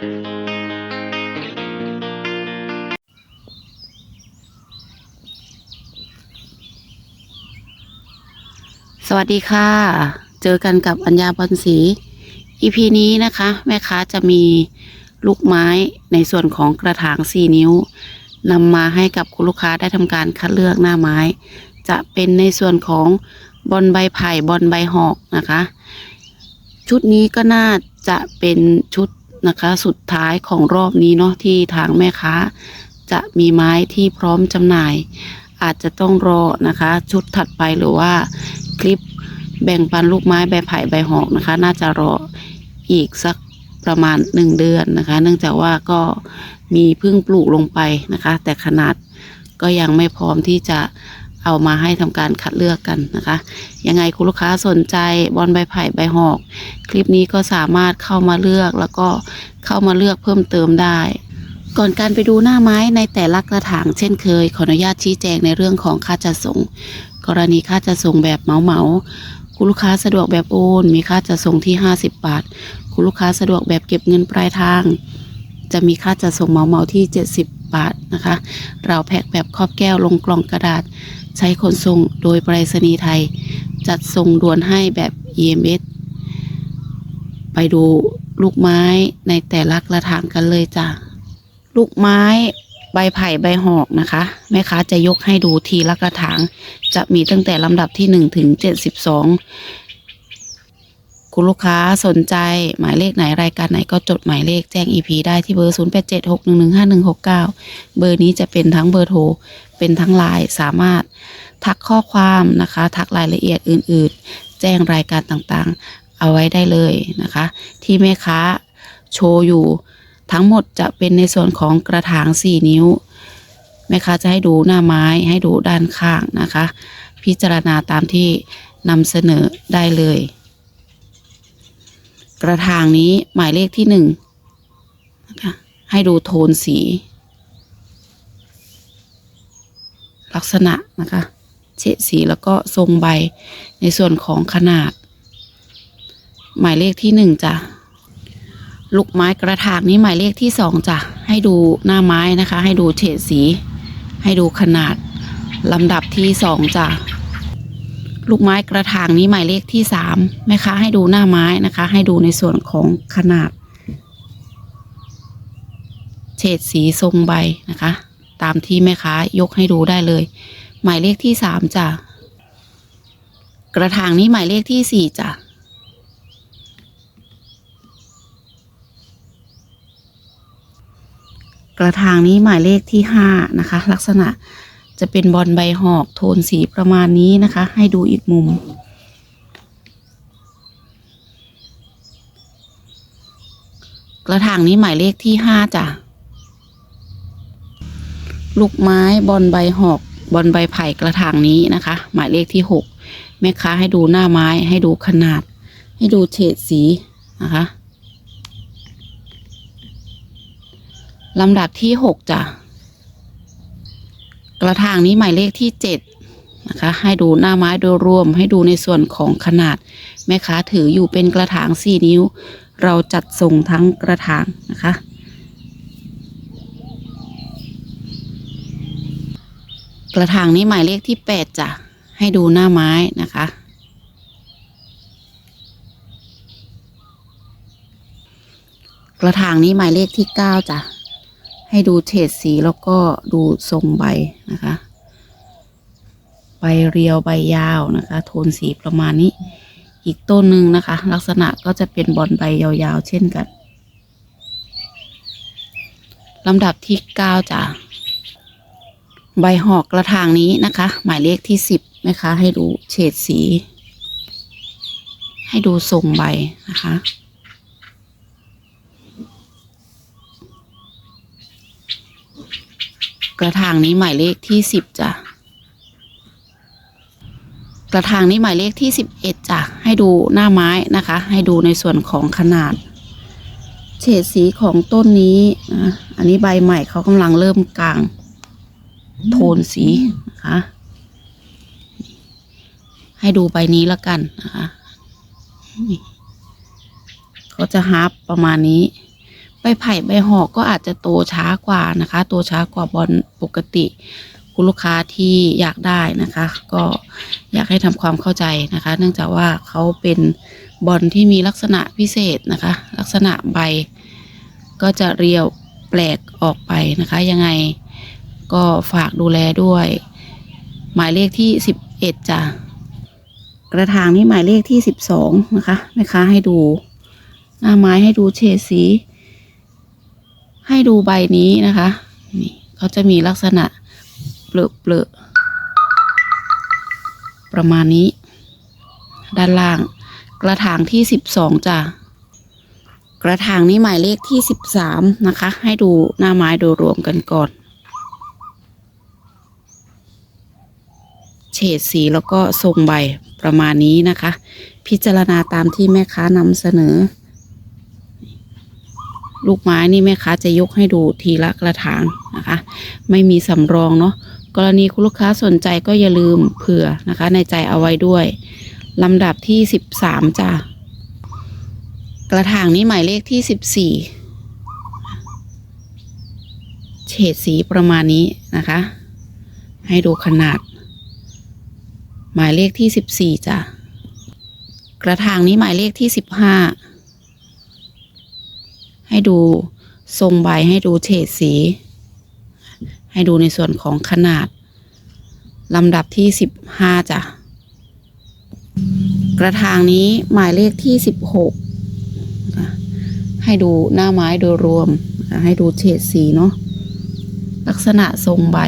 สวัสดีค่ะ เจอกันกับอัญญาบอลศรี EP นี้นะคะ แม่ค้าจะมีลูกไม้ในส่วนของกระถาง 4 นิ้วนำมาให้กับคุณลูกค้าได้ทำการคัดเลือกหน้าไม้ จะเป็นในส่วนของบอลใบไผ่บอลใบหอกนะคะ ชุดนี้ก็น่าจะเป็นชุด นะคะ สุดท้ายของรอบนี้เนาะที่ทางแม่ค้า จะมีไม้ที่พร้อมจำหน่าย อาจจะต้องรอนะคะ ชุดถัดไปหรือว่าคลิปแบ่งปันลูกไม้ใบไผ่ใบหอกนะคะ น่าจะรออีกสักประมาณหนึ่งเดือนนะคะ เนื่องจากว่าก็มีพิ่งปลูกลงไปนะคะ แต่ขนาดก็ยังไม่พร้อมที่จะ เอามาให้ทำการคัดเลือกกันนะคะ ยังไงคุณลูกค้าสนใจบอลใบไผ่ใบหอก คลิปนี้ก็สามารถเข้ามาเลือกแล้วก็เข้ามาเลือกเพิ่มเติมได้ ก่อนการไปดูหน้าไม้ในแต่ละกระถางเช่นเคย ขออนุญาตชี้แจงในเรื่องของค่าจัดส่ง กรณีค่าจัดส่งแบบเหมาเหมาคุณลูกค้าสะดวกแบบโอน มีค่าจัดส่งที่ 50 บาท คุณลูกค้าสะดวกแบบเก็บเงินปลายทาง จะมีค่าจัดส่งเหมาเหมาที่ 70 บาทนะคะเราแพ็คแบบครอบแก้วลงกล่องกระดาษ ใช้ขนส่งโดยไปรษณีย์ไทย จัดส่งด่วนให้แบบ EMS ไปดูลูกไม้ในแต่ละกระถางกันเลยจ้ะลูกไม้ใบไผ่ใบหอกนะคะ แม่ค้าจะยกให้ดูทีละกระถาง จะมีตั้งแต่ลำดับที่หนึ่งถึงเจ็ดสิบสอง คุณลูกค้าสนใจหมายเลขไหนรายการไหนก็จดหมายเลขแจ้ง EP ได้ที่เบอร์ 0 8 7 6 1 1 5 1 6 9 เบอร์นี้จะเป็นทั้งเบอร์โทร เป็นทั้งไลน์สามารถทักข้อความนะคะ ทักรายละเอียดอื่นๆ แจ้งรายการต่างๆ เอาไว้ได้เลยนะคะ ที่แม่ค้าโชว์อยู่ ทั้งหมดจะเป็นในส่วนของกระถาง 4 นิ้ว แม่ค้าจะให้ดูหน้าไม้ให้ดูด้านข้างนะคะ พิจารณาตามที่นำเสนอได้เลย กระถางนี้หมายเลขที่หนึ่งนะคะให้ดูโทนสี ลักษณะนะคะเฉดสีแล้วก็ทรงใบในส่วนของขนาด หมายเลขที่หนึ่งจ้ะลูกไม้กระถางนี้หมายเลขที่สองจ้ะให้ดูหน้าไม้นะคะ ให้ดูเฉดสี ให้ดูขนาดลำดับที่สองจ้ะ ลูกไม้กระถางนี้หมายเลขที่สามแม่ค้าให้ดูหน้าไม้นะคะ ให้ดูในส่วนของขนาด เฉดสีทรงใบนะคะ ตามที่แม่ค้ายกให้ดูได้เลย หมายเลขที่สามจ้ะกระถางนี้หมายเลขที่สี่จ้ะกระถางนี้หมายเลขที่ห้านะคะ ลักษณะ จะเป็นบอลใบหอกโทนสีประมาณนี้นะคะ ให้ดูอีกมุม กระถางนี้หมายเลขที่ห้าจ้ะ ลูกไม้บอลใบหอกบอลใบไผ่กระถางนี้นะคะ หมายเลขที่หกแม่ค้าให้ดูหน้าไม้ให้ดูขนาด ให้ดูเฉดสีนะคะลำดับที่หกจ้ะ กระถางนี้หมายเลขที่เจ็ดนะคะ ให้ดูหน้าไม้โดยรวม ให้ดูในส่วนของขนาด แม่ค้าถืออยู่เป็นกระถางสี่นิ้ว เราจัดส่งทั้งกระถางนะคะกระถางนี้หมายเลขที่แปดจ้ะ ให้ดูหน้าไม้นะคะ กระถางนี้หมายเลขที่เก้าจ้ะ ให้ดูเฉดสีแล้วก็ดูทรงใบนะคะ ใบเรียวใบยาวนะคะ โทนสีประมาณนี้ อีกต้นหนึ่งนะคะ ลักษณะก็จะเป็นบอลใบยาวๆ เช่นกันลำดับที่เก้าจ้ะใบหอกกระถางนี้นะคะ หมายเลขที่สิบนะคะ ให้ดูเฉดสี ให้ดูทรงใบนะคะ กระถางนี้หมายเลขที่สิบจ้ะ กระถางนี้หมายเลขที่สิบเอ็ดจ้ะ ให้ดูหน้าไม้นะคะ ให้ดูในส่วนของขนาด เฉดสีของต้นนี้นะอันนี้ใบใหม่เขากำลังเริ่มกลาง โทนสีนะคะ ให้ดูใบนี้แล้วกันนะคะเขาจะฮาร์ปประมาณนี้ ใบไผ่ใบหอกก็อาจจะโตช้ากว่านะคะ โตช้ากว่าบอลปกติ คุณลูกค้าที่อยากได้นะคะ ก็อยากให้ทำความเข้าใจนะคะ เนื่องจากว่าเขาเป็นบอลที่มีลักษณะพิเศษนะคะ ลักษณะใบ ก็จะเรียวแปลกออกไปนะคะ ยังไงก็ฝากดูแลด้วย หมายเลขที่สิบเอ็ดจ้ะกระถางนี่หมายเลขที่สิบสองนะคะแม่ค้าให้ดู หน้าไม้ให้ดูเฉดสี ให้ดูใบนี้นะคะ นี่เขาจะมีลักษณะเปลือะเปลอะประมาณนี้ ด้านล่าง กระถางที่สิบสองจ้ะกระถางนี้หมายเลขที่สิบสามนะคะ ให้ดูหน้าไม้โดยรวมกันก่อน เฉดสีแล้วก็ทรงใบประมาณนี้นะคะ พิจารณาตามที่แม่ค้านำเสนอ ลูกไม้นี่แม่ค้าจะยกให้ดูทีละกระถางนะคะ ไม่มีสำรองเนาะกรณีคุณลูกค้าสนใจก็อย่าลืมเผื่อนะคะ ในใจเอาไว้ด้วยลำดับที่สิบสามจ้ะกระถางนี้หมายเลขที่สิบสี่เฉดสีประมาณนี้นะคะ ให้ดูขนาด หมายเลขที่สิบสี่จ้ะกระถางนี้หมายเลขที่สิบห้า ให้ดูทรงใบให้ดูเฉดสี ให้ดูในส่วนของขนาดลำดับที่สิบห้าจ้ะ กระถางนี้หมายเลขที่สิบหกให้ดูหน้าไม้โดยรวม ให้ดูเฉดสีเนาะลักษณะทรงใบ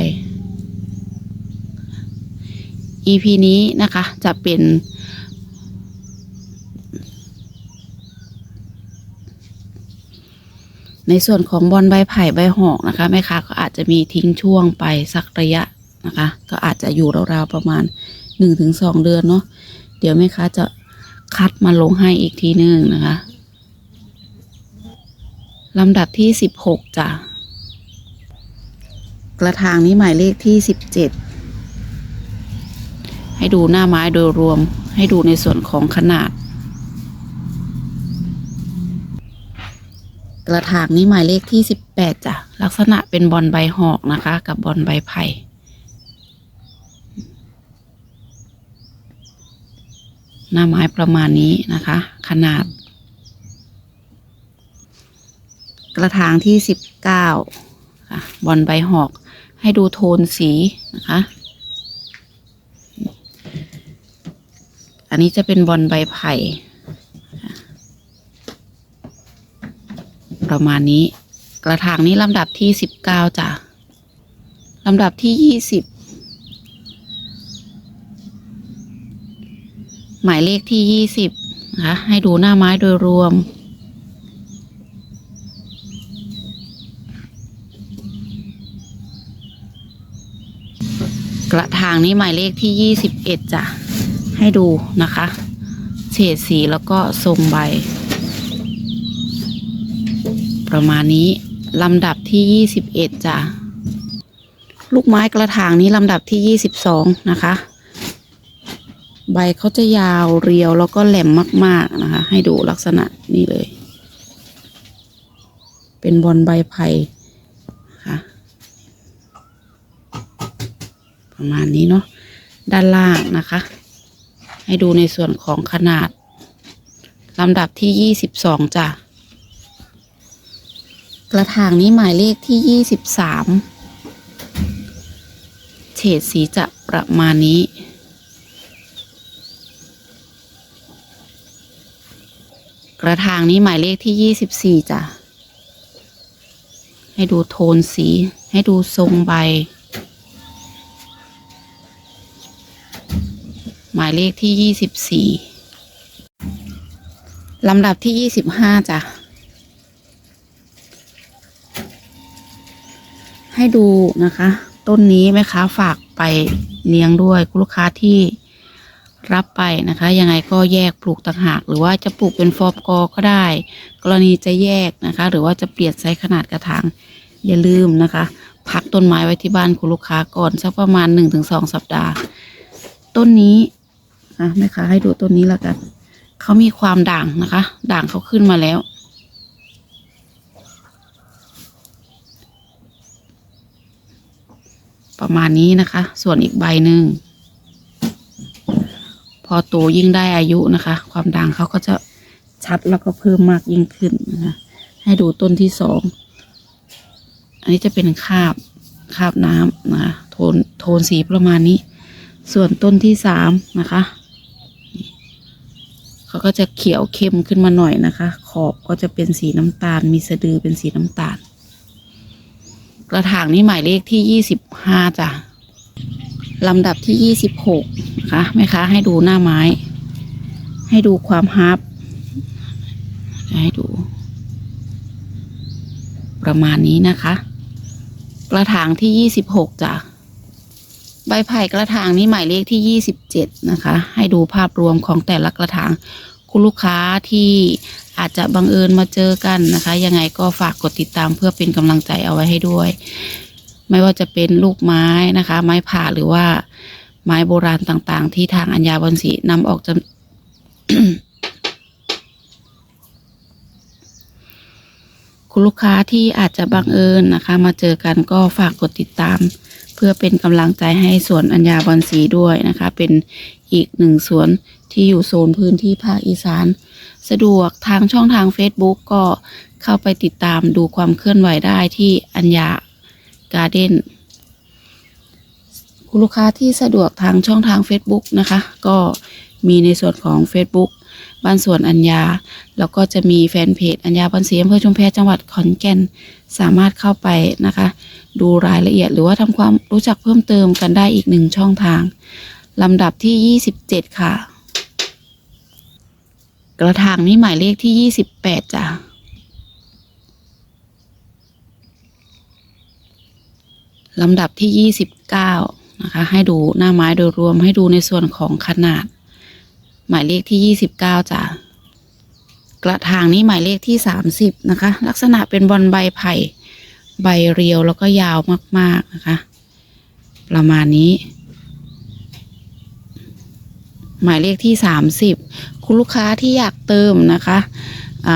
EP นี้นะคะจะเป็น ในส่วนของบอลใบไผ่ใบหอกนะคะแม่ค้าก็อาจจะมีทิ้งช่วงไปสักระยะนะคะ ก็อาจจะอยู่ราวๆประมาณ 1-2 เดือนเนาะเดี๋ยวแม่ค้าจะคัดมาลงให้อีกทีนึงนะคะลำดับที่สิบหกจ้ะกระถางนี้หมายเลขที่สิบเจ็ดให้ดูหน้าไม้โดยรวมให้ดูในส่วนของขนาด กระถางนี้หมายเลขที่สิบแปดจ้ะ ลักษณะเป็นบอลใบหอกนะคะ กับบอลใบไผ่หน้าไม้ประมาณนี้นะคะ ขนาด กระถางที่สิบเก้าค่ะบอลใบหอก ให้ดูโทนสีนะคะ อันนี้จะเป็นบอลใบไผ่ค่ะ ประมาณนี้ กระถางนี้ลำดับที่สิบเก้าจ้ะลำดับที่ยี่สิบหมายเลขที่ยี่สิบนะคะให้ดูหน้าไม้โดยรวม กระถางนี้หมายเลขที่ยี่สิบเอ็ดจ้ะให้ดูนะคะ เฉดสีแล้วก็ทรงใบ ประมาณนี้ ลำดับที่ยี่สิบเอ็ดจ้ะ ลูกไม้กระถางนี้ลำดับที่ยี่สิบสองนะคะ ใบเขาจะยาวเรียวแล้วก็แหลมมาก ๆนะคะ ให้ดูลักษณะนี้เลย เป็นบอลใบไผ่ค่ะ ประมาณนี้เนาะ ด้านล่างนะคะ ให้ดูในส่วนของขนาดลำดับที่ยี่สิบสองจ้ะ กระถางนี้หมายเลขที่ยี่สิบสามเฉดสีจะประมาณนี้ กระถางนี้หมายเลขที่ยี่สิบสี่จ้ะ ให้ดูโทนสี ให้ดูทรงใบ หมายเลขที่ยี่สิบสี่ลำดับที่ยี่สิบห้าจ้ะ ให้ดูนะคะ ต้นนี้แม่ค้าฝากไปเลี้ยงด้วยคุณลูกค้าที่รับไปนะคะ ยังไงก็แยกปลูกต่างหาก หรือว่าจะปลูกเป็นฟอร์กอก็ได้ กรณีจะแยกนะคะ หรือว่าจะเปลี่ยนไซส์ขนาดกระถางอย่าลืมนะคะ พักต้นไม้ไว้ที่บ้านคุณลูกค้าก่อนสักประมาณหนึ่งถึงสองสัปดาห์ ต้นนี้อะแม่ค้าให้ดูต้นนี้แล้วกันเขามีความด่างนะคะ ด่างเขาขึ้นมาแล้ว ประมาณนี้นะคะ ส่วนอีกใบหนึ่งพอโตยิ่งได้อายุนะคะ ความด่างเขาก็จะชัดแล้วก็เพิ่มมากยิ่งขึ้นนะคะให้ดูต้นที่สอง อันนี้จะเป็นคาบคาบน้ำนะคะโทนโทนสีประมาณนี้ ส่วนต้นที่สามนะคะเขาก็จะเขียวเข้มขึ้นมาหน่อยนะคะ ขอบก็จะเป็นสีน้ำตาล มีสะดือเป็นสีน้ำตาล กระถางนี้หมายเลขที่ยี่สิบห้าจ้ะลำดับที่ยี่สิบหกนะคะแม่ค้าให้ดูหน้าไม้ ให้ดูความฮาร์ปให้ดู ประมาณนี้นะคะ กระถางที่ยี่สิบหกจ้ะใบไผ่กระถางนี้หมายเลขที่ยี่สิบเจ็ดนะคะ ให้ดูภาพรวมของแต่ละกระถาง คุณลูกค้าที่อาจจะบังเอิญมาเจอกันนะคะ ยังไงก็ฝากกดติดตามเพื่อเป็นกำลังใจเอาไว้ให้ด้วย ไม่ว่าจะเป็นลูกไม้นะคะ ไม้ผ่าหรือว่าไม้โบราณต่างๆ ที่ทางอัญญาบอนสีนำออกจำ คุณลูกค้าที่อาจจะบังเอิญนะคะ มาเจอกันก็ฝากกดติดตาม เพื่อเป็นกำลังใจให้สวนอัญญาบอนสีด้วยนะคะ เป็นอีกหนึ่งสวนที่อยู่โซนพื้นที่ภาคอีสาน สะดวกทางช่องทาง Facebook ก็เข้าไปติดตามดูความเคลื่อนไหวได้ที่อัญญาการ์เด้นคุณลูกค้าที่สะดวกทางช่องทาง Facebook นะคะ ก็มีในส่วนของ Facebook บ้านสวนอัญญา แล้วก็จะมีแฟนเพจอัญญาพันศรีอำเภอชุมแพจังหวัดขอนแก่น สามารถเข้าไปนะคะ ดูรายละเอียดหรือว่าทำความรู้จักเพิ่มเติมกันได้อีกหนึ่งช่องทางลำดับที่ 27 ค่ะ กระถางนี้หมายเลขที่ 28จ้ะลำดับที่ 29 นะคะ ให้ดูหน้าไม้โดยรวมให้ดูในส่วนของขนาด หมายเลขที่29จ้ะกระถางนี้หมายเลขที่30นะคะ ลักษณะเป็นบอลใบไผ่ใบเรียวแล้วก็ยาวมาก ๆ นะคะ ประมาณนี้ หมายเลขที่30คุณลูกค้าที่อยากเติมนะคะ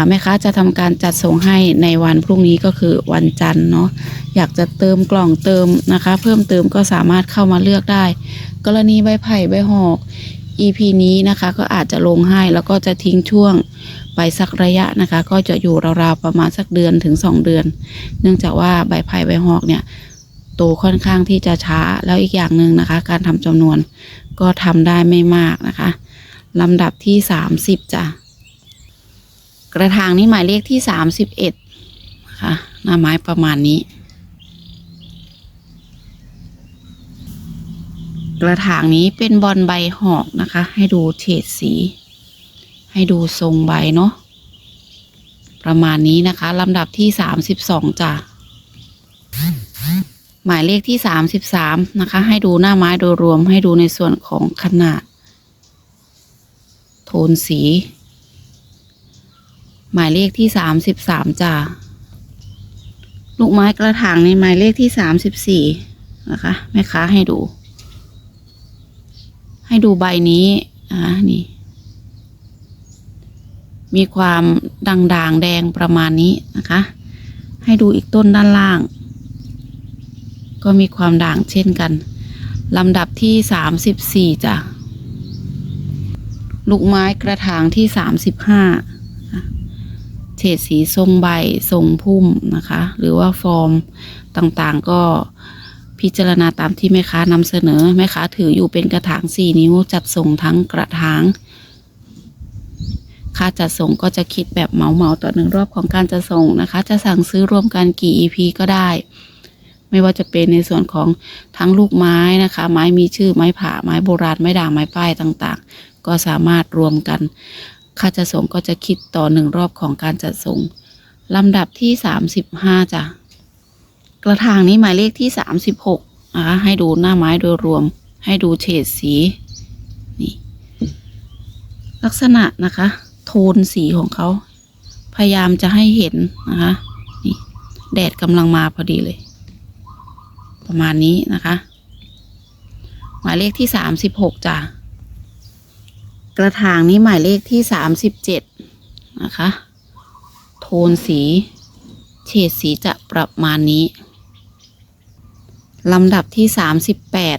แม่ค้าจะทำการจัดส่งให้ในวันพรุ่งนี้ก็คือวันจันทร์เนาะอยากจะเติมกล่องเติมนะคะ เพิ่มเติมก็สามารถเข้ามาเลือกได้ กรณีใบไผ่ใบหอก EP นี้นะคะก็อาจจะลงให้แล้วก็จะทิ้งช่วงไปสักระยะนะคะ ก็จะอยู่ราวๆประมาณสักเดือนถึง 2 เดือน เนื่องจากว่าใบไผ่ใบหอกเนี่ยโตค่อนข้างที่จะช้าแล้วอีกอย่างหนึ่งนะคะ การทำจำนวนก็ทำได้ไม่มากนะคะลำดับที่ 30จ้ะกระถางนี้หมายเลขที่ 31นะคะหน้าไม้ประมาณนี้ กระถางนี้เป็นบอลใบหอกนะคะ ให้ดูเฉดสี ให้ดูทรงใบเนาะประมาณนี้นะคะลำดับที่สามสิบสองจ้ะหมายเลขที่สามสิบสามนะคะ ให้ดูหน้าไม้โดยรวมให้ดูในส่วนของขนาด โทนสี หมายเลขที่สามสิบสามจ้ะลูกไม้กระถางในหมายเลขที่สามสิบสี่นะคะแม่ค้าให้ดู ให้ดูใบนี้อ่านี่ มีความด่างๆแดงประมาณนี้นะคะ ให้ดูอีกต้นด้านล่าง ก็มีความด่างเช่นกันลำดับที่สามสิบสี่จ้ะ ลูกไม้กระถางที่สามสิบห้าเฉดสีทรงใบทรงพุ่มนะคะ หรือว่าฟอร์มต่างๆก็ พิจารณาตามที่แม่ค้านำเสนอ แม่ค้าถืออยู่เป็นกระถางสี่นิ้ว จัดส่งทั้งกระถาง ค่าจัดส่งก็จะคิดแบบเหมาเหมาต่อหนึ่งรอบของการจัดส่งนะคะ จะสั่งซื้อรวมกันกี่ EP ก็ได้ ไม่ว่าจะเป็นในส่วนของทั้งลูกไม้นะคะ ไม้มีชื่อไม้ผ่าไม้โบราณไม้ด่างไม้ป้ายต่างๆ ก็สามารถรวมกัน ค่าจัดส่งก็จะคิดต่อหนึ่งรอบของการจัดส่งลำดับที่สามสิบห้าจ้ะ กระถางนี้หมายเลขที่สามสิบหกนะคะให้ดูหน้าไม้โดยรวม ให้ดูเฉดสีนี่ลักษณะนะคะ โทนสีของเขา พยายามจะให้เห็นนะคะนี่แดดกำลังมาพอดีเลย ประมาณนี้นะคะ หมายเลขที่สามสิบหกจ้ะกระถางนี้หมายเลขที่สามสิบเจ็ดนะคะ โทนสี เฉดสีจะประมาณนี้ ลำดับที่สามสิบแปด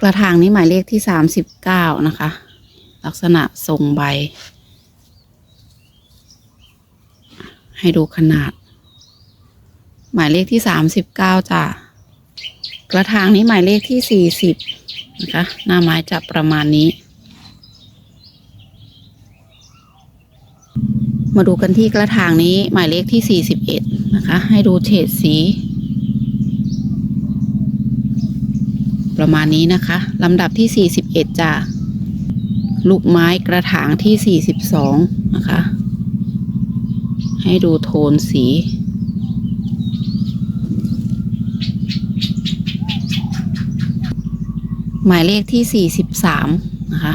กระถางนี้หมายเลขที่สามสิบเก้านะคะ ลักษณะทรงใบ ให้ดูขนาด หมายเลขที่สามสิบเก้าจ้ะกระถางนี้หมายเลขที่สี่สิบนะคะ หน้าไม้จะประมาณนี้ มาดูกันที่กระถางนี้หมายเลขที่ 41 นะคะ ให้ดูเฉดสี ประมาณนี้นะคะลำดับที่ 41จ้ะลูกไม้กระถางที่ 42 นะคะ ให้ดูโทนสี หมายเลขที่ 43 นะคะ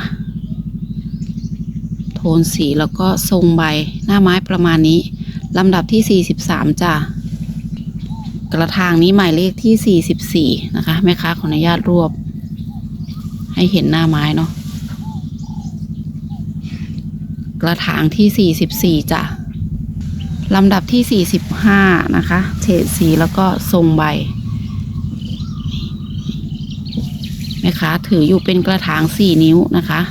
นสีแล้วก็ทรงใบหน้าไม้ประมาณนี้ลำดับที่ 43จ้ะกระถางนี้หมายเลขที่ 44 นะคะแม่ค้าขออนุญาตรวบ ให้เห็นหน้าไม้เนาะกระถางที่ 44จ้ะลำดับที่ 45 นะคะเฉดสีแล้วก็ทรงใบแม่ค้าถืออยู่เป็นกระถาง 4 นิ้วนะคะ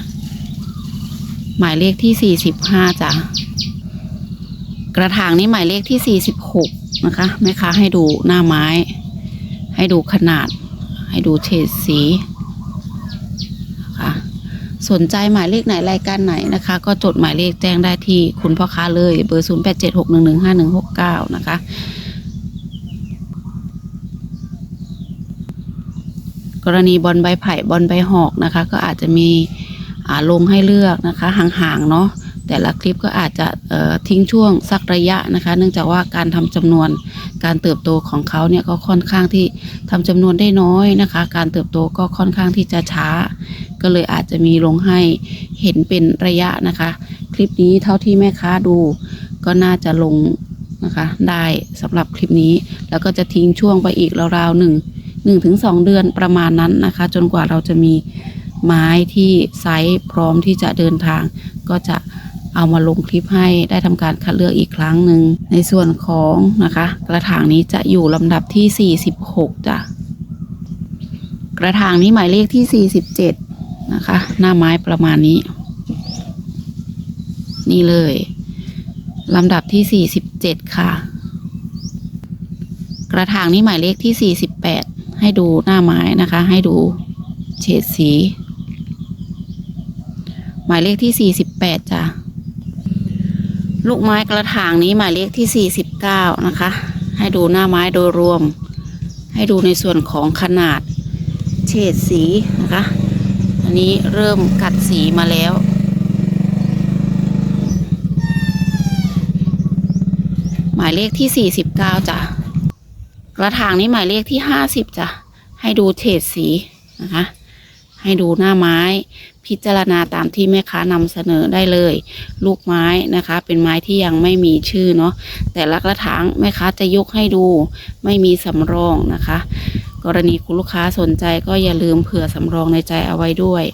หมายเลขที่45จ้ะกระถางนี้หมายเลขที่46นะคะแม่ค้าให้ดูหน้าไม้ ให้ดูขนาด ให้ดูเฉดสีนะคะสนใจหมายเลขไหนรายการไหนนะคะ ก็จดหมายเลขแจ้งได้ที่คุณพ่อค้าเลยเบอร์ 0876115169 นะคะ กรณีบอลใบไผ่บอลใบหอกนะคะ ก็อาจจะมี ลงให้เลือกนะคะห่างๆเนาะแต่ละคลิปก็อาจจะทิ้งช่วงสักระยะนะคะ เนื่องจากว่าการทำจำนวนการเติบโตของเขาเนี่ยก็ค่อนข้างที่ทำจำนวนได้น้อยนะคะ การเติบโตก็ค่อนข้างที่จะช้า ก็เลยอาจจะมีลงให้เห็นเป็นระยะนะคะ คลิปนี้เท่าที่แม่ค้าดู ก็น่าจะลงนะคะได้สำหรับคลิปนี้แล้วก็จะทิ้งช่วงไปอีกราวๆหนึ่งหนึ่งถึงสองเดือนประมาณนั้นนะคะ จนกว่าเราจะมี ไม้ที่ไซส์พร้อมที่จะเดินทาง ก็จะเอามาลงคลิปให้ได้ทำการคัดเลือกอีกครั้งหนึ่ง ในส่วนของนะคะ กระถางนี้จะอยู่ลำดับที่ 46จ้ะกระถางนี้หมายเลขที่ 47 นะคะ หน้าไม้ประมาณนี้ นี่เลยลำดับที่ 47 ค่ะ กระถางนี้หมายเลขที่ 48 ให้ดูหน้าไม้นะคะ ให้ดูเฉดสี หมายเลขที่ 48จ้ะลูกไม้กระถางนี้หมายเลขที่ 49 นะคะ ให้ดูหน้าไม้โดยรวม ให้ดูในส่วนของขนาดเฉดสีนะคะ อันนี้เริ่มกัดสีมาแล้วหมายเลขที่ 49จ้ะกระถางนี้หมายเลขที่ห้าสิบจ้ะให้ดูเฉดสีนะคะ ให้ดูหน้าไม้ พิจารณาตามที่แม่ค้านำเสนอได้เลย ลูกไม้นะคะ เป็นไม้ที่ยังไม่มีชื่อเนาะแต่ละกระถางแม่ค้าจะยกให้ดู ไม่มีสำรองนะคะ กรณีคุณลูกค้าสนใจก็อย่าลืมเผื่อสำรองในใจเอาไว้ด้วย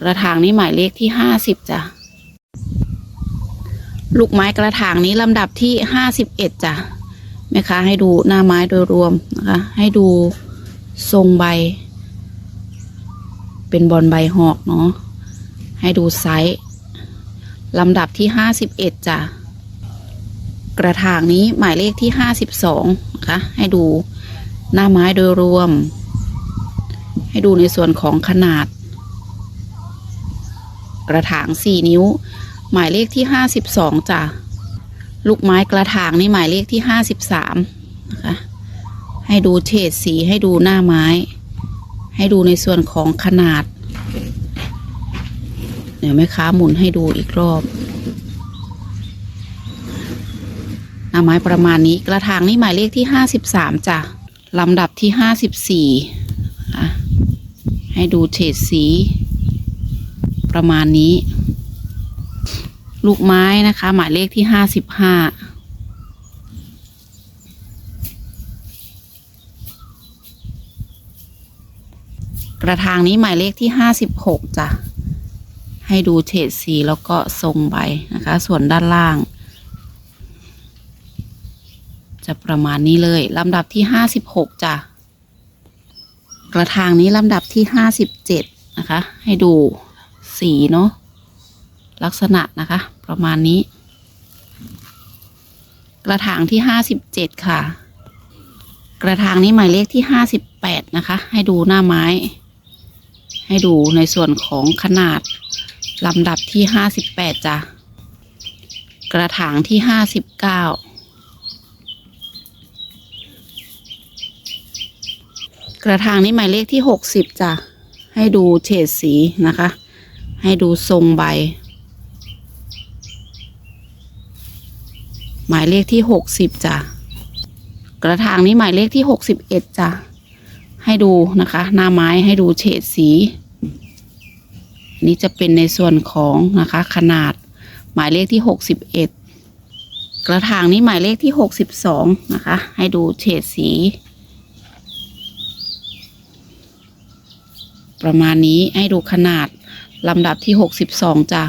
กระถางนี้หมายเลขที่ห้าสิบจ้ะลูกไม้กระถางนี้ลำดับที่ห้าสิบเอ็ดจ้ะแม่ค้าให้ดูหน้าไม้โดยรวมนะคะ ให้ดูทรงใบ เป็นบอลใบหอกเนาะให้ดูไซส์ลำดับที่ห้าสิบเอ็ดจ้ะกระถางนี้หมายเลขที่ห้าสิบสองนะคะให้ดูหน้าไม้โดยรวม ให้ดูในส่วนของขนาด กระถางสี่นิ้ว หมายเลขที่ห้าสิบสองจ้ะลูกไม้กระถางนี่หมายเลขที่ห้าสิบสามนะคะให้ดูเฉดสีให้ดูหน้าไม้ ให้ดูในส่วนของขนาด เดี๋ยวแม่ค้าหมุนให้ดูอีกรอบหน้าไม้ประมาณนี้กระถางนี่หมายเลขที่ห้าสิบสามจ้ะลำดับที่ห้าสิบสี่ให้ดูเฉดสี ประมาณนี้ ลูกไม้นะคะ หมายเลขที่ห้าสิบห้า กระถางนี้หมายเลขที่ห้าสิบหกจ้ะ ให้ดูเฉดสีแล้วก็ทรงใบนะคะ ส่วนด้านล่าง จะประมาณนี้เลยลำดับที่ห้าสิบหกจ้ะ กระถางนี้ลำดับที่ห้าสิบเจ็ดนะคะ ให้ดูสีเนาะลักษณะนะคะ ประมาณนี้ กระถางที่ห้าสิบเจ็ดค่ะ กระถางนี้หมายเลขที่ห้าสิบแปดนะคะ ให้ดูหน้าไม้ ให้ดูในส่วนของขนาดลำดับที่ห้าสิบแปดจ้ะ กระถางที่ห้าสิบเก้ากระถางนี้หมายเลขที่หกสิบจ้ะ ให้ดูเฉดสีนะคะ ให้ดูทรงใบ หมายเลขที่หกสิบจ้ะ กระถางนี้หมายเลขที่หกสิบเอ็ดจ้ะ ให้ดูนะคะ หน้าไม้ให้ดูเฉดสีนี่จะเป็นในส่วนของนะคะขนาดหมายเลขที่หกสิบเอ็ดกระถางนี้หมายเลขที่หกสิบสองนะคะ ให้ดูเฉดสี ประมาณนี้ให้ดูขนาดลำดับที่หกสิบสองจ้ะ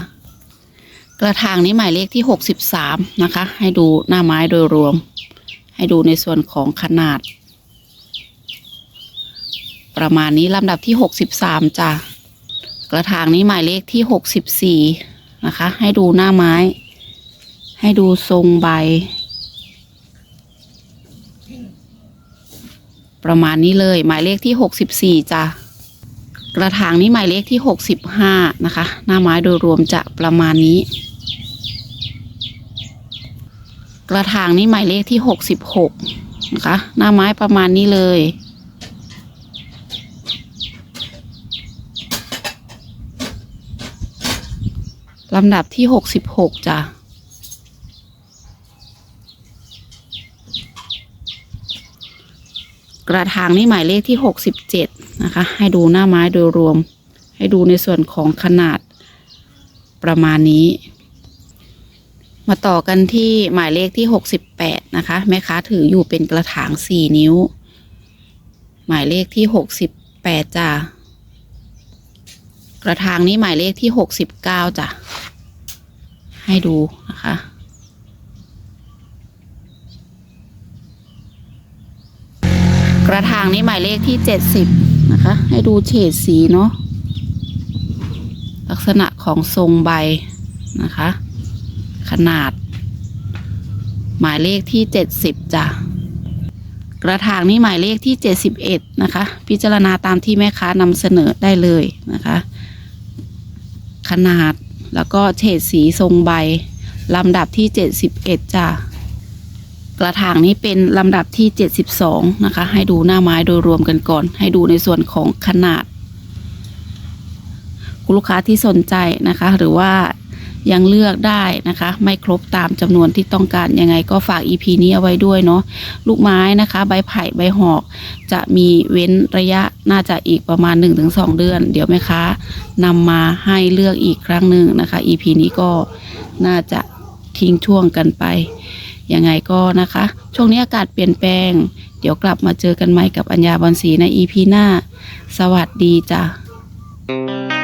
กระถางนี้หมายเลขที่หกสิบสามนะคะ ให้ดูหน้าไม้โดยรวม ให้ดูในส่วนของขนาด ประมาณนี้ลำดับที่หกสิบสามจ้ะกระถางนี้หมายเลขที่หกสิบสี่นะคะ ให้ดูหน้าไม้ ให้ดูทรงใบ ประมาณนี้เลย หมายเลขที่หกสิบสี่จ้ะกระถางนี้หมายเลขที่หกสิบห้านะคะ หน้าไม้โดยรวมจะประมาณนี้ กระถางนี้หมายเลขที่หกสิบหกนะคะ หน้าไม้ประมาณนี้เลย ลำดับที่หกสิบหกจ้ะกระถางนี่หมายเลขที่หกสิบเจ็ดนะคะ ให้ดูหน้าไม้โดยรวม ให้ดูในส่วนของขนาดประมาณนี้ มาต่อกันที่หมายเลขที่หกสิบแปดนะคะ แม่ค้าถืออยู่เป็นกระถางสี่นิ้ว หมายเลขที่หกสิบแปดจ้ะกระถางนี้หมายเลขที่หกสิบเก้าจ้ะ ให้ดูนะคะ กระถางนี้หมายเลขที่เจ็ดสิบนะคะ ให้ดูเฉดสีเนาะลักษณะของทรงใบนะคะ ขนาด หมายเลขที่เจ็ดสิบจ้ะกระถางนี้หมายเลขที่เจ็ดสิบเอ็ดนะคะ พิจารณาตามที่แม่ค้านำเสนอได้เลยนะคะ ขนาด แล้วก็เฉดสีทรงใบ ลำดับที่ 71จ้ะกระถางนี้เป็นลำดับที่ 72 นะคะ ให้ดูหน้าไม้โดยรวมกันก่อน ให้ดูในส่วนของขนาด คุณลูกค้าที่สนใจนะคะ หรือว่า ยังเลือกได้นะคะ ไม่ครบตามจำนวนที่ต้องการยังไงก็ฝาก EP นี้เอาไว้ด้วยเนาะลูกไม้นะคะ ใบไผ่ใบหอก จะมีเว้นระยะน่าจะอีกประมาณ 1-2 เดือน เดี๋ยวแม่ค้านำมาให้เลือกอีกครั้งหนึ่งนะคะ EP นี้ก็น่าจะทิ้งช่วงกันไปยังไงก็นะคะ ช่วงนี้อากาศเปลี่ยนแปลง เดี๋ยวกลับมาเจอกันใหม่กับอัญญาบอลศรีใน EP หน้า สวัสดีจ้ะ